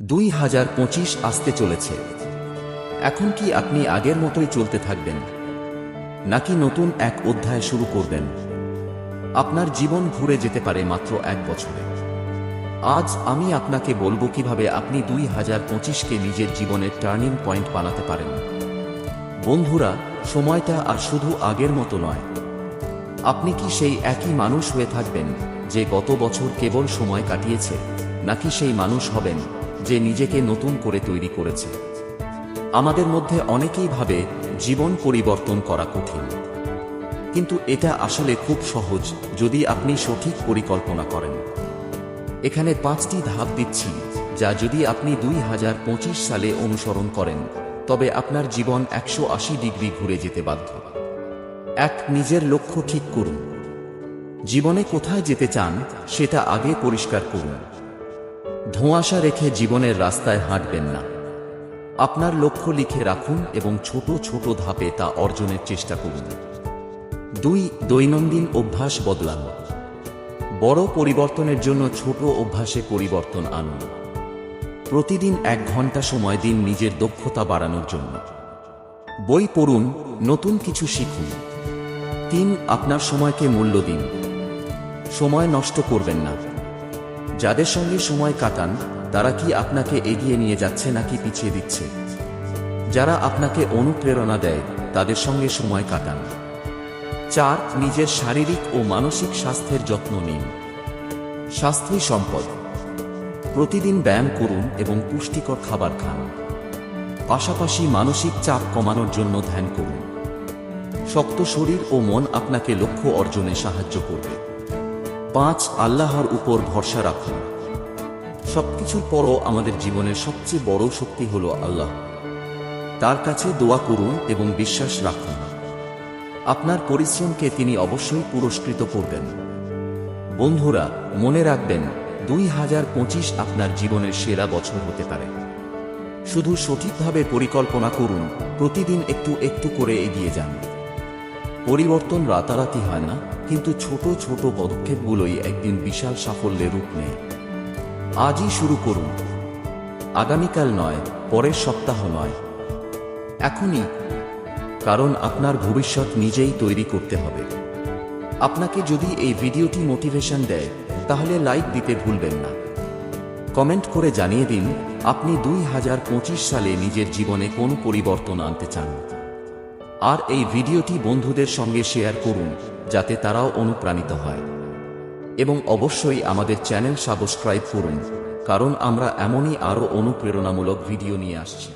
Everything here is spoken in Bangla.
দুই হাজার পঁচিশ আসতে চলেছে। এখন কি আপনি আগের মতোই চলতে থাকবেন? নাকি নতুন এক অধ্যায় শুরু করবেন? আপনার জীবন ঘুরে যেতে পারে মাত্র এক বছরে। আজ আমি আপনাকে বলব কীভাবে আপনি দুই হাজার পঁচিশকে নিজের জীবনের টার্নিং পয়েন্ট বানাতে পারেন। বন্ধুরা, সময়টা আর শুধু আগের মতো নয়। আপনি কি সেই একই মানুষ হয়ে থাকবেন যে গত বছর কেবল সময় কাটিয়েছে, নাকি সেই মানুষ হবেন যে নিজেকে নতুন করে তৈরি করেছে। আমাদের মধ্যে অনেকেই ভাবে জীবন পরিবর্তন করা কঠিন। কিন্তু এটা আসলে খুব সহজ যদি আপনি সঠিক পরিকল্পনা করেন। এখানে পাঁচটি ধাপ দিচ্ছি, যা যদি আপনি দুই হাজার পঁচিশ সালে অনুসরণ করেন, তবে আপনার জীবন একশো আশি ডিগ্রি ঘুরে যেতে বাধ্য। এক, নিজের লক্ষ্য ঠিক করুন। জীবনে কোথায় যেতে চান, সেটা আগে পরিষ্কার করুন। ধোঁয়াশা রেখে জীবনের রাস্তায় হাঁটবেন না। আপনার লক্ষ্য লিখে রাখুন এবং ছোট ছোট ধাপে তা অর্জনের চেষ্টা করুন। দুই, দৈনন্দিন অভ্যাস বদলান। বড় পরিবর্তনের জন্য ছোট অভ্যাসে পরিবর্তন আনুন। প্রতিদিন এক ঘণ্টা সময় দিন নিজের দক্ষতা বাড়ানোর জন্য। বই পড়ুন, নতুন কিছু শিখুন। তিন, আপনার সময়কে মূল্য দিন। সময় নষ্ট করবেন না। যাদের সঙ্গে সময় কাটান, তারা কি আপনাকে এগিয়ে নিয়ে যাচ্ছে নাকি পিছিয়ে দিচ্ছে? যারা আপনাকে অনুপ্রেরণা দেয়, তাদের সঙ্গে সময় কাটান। চার, নিজের শারীরিক ও মানসিক স্বাস্থ্যের যত্ন নিন। স্বাস্থ্যই সম্পদ। প্রতিদিন ব্যায়াম করুন এবং পুষ্টিকর খাবার খান। পাশাপাশি মানসিক চাপ কমানোর জন্য ধ্যান করুন। শক্ত শরীর ও মন আপনাকে লক্ষ্য অর্জনে সাহায্য করবে। পাঁচ আল্লাহর উপর ভরসা রাখুন। সবকিছুর পরও আমাদের জীবনের সবচেয়ে বড় শক্তি হল আল্লাহ। তার কাছে দোয়া করুন এবং বিশ্বাস রাখুন। আপনার পরিশ্রমকে তিনি অবশ্যই পুরস্কৃত করবেন। বন্ধুরা, মনে রাখবেন, দুই হাজার পঁচিশ আপনার জীবনের সেরা বছর হতে পারে। শুধু সঠিকভাবে পরিকল্পনা করুন, প্রতিদিন একটু একটু করে এগিয়ে যান। পরিবর্তন রাতারাতি হয় না। কিন্তু ছোট ছোট পদক্ষেপগুলোই একদিন বিশাল সাফল্যের রূপ নেয়। আজই শুরু করুন। আগামীকাল নয়, পরের সপ্তাহ নয়। এখনই, কারণ আপনার ভবিষ্যৎ নিজেই তৈরি করতে হবে। আপনাকে যদি এই ভিডিওটি মোটিভেশন দেয়, তাহলে লাইক দিতে ভুলবেন না। কমেন্ট করে জানিয়ে দিন, আপনি দুই হাজার পঁচিশ সালে নিজের জীবনে কোন পরিবর্তন আনতে চান। আর এই ভিডিওটি বন্ধুদের সঙ্গে শেয়ার করুন, যাতে তারাও অনুপ্রাণিত হয়। এবং অবশ্যই আমাদের চ্যানেল সাবস্ক্রাইব করুন, কারণ আমরা এমনই আরও অনুপ্রেরণামূলক ভিডিও নিয়ে আসছি।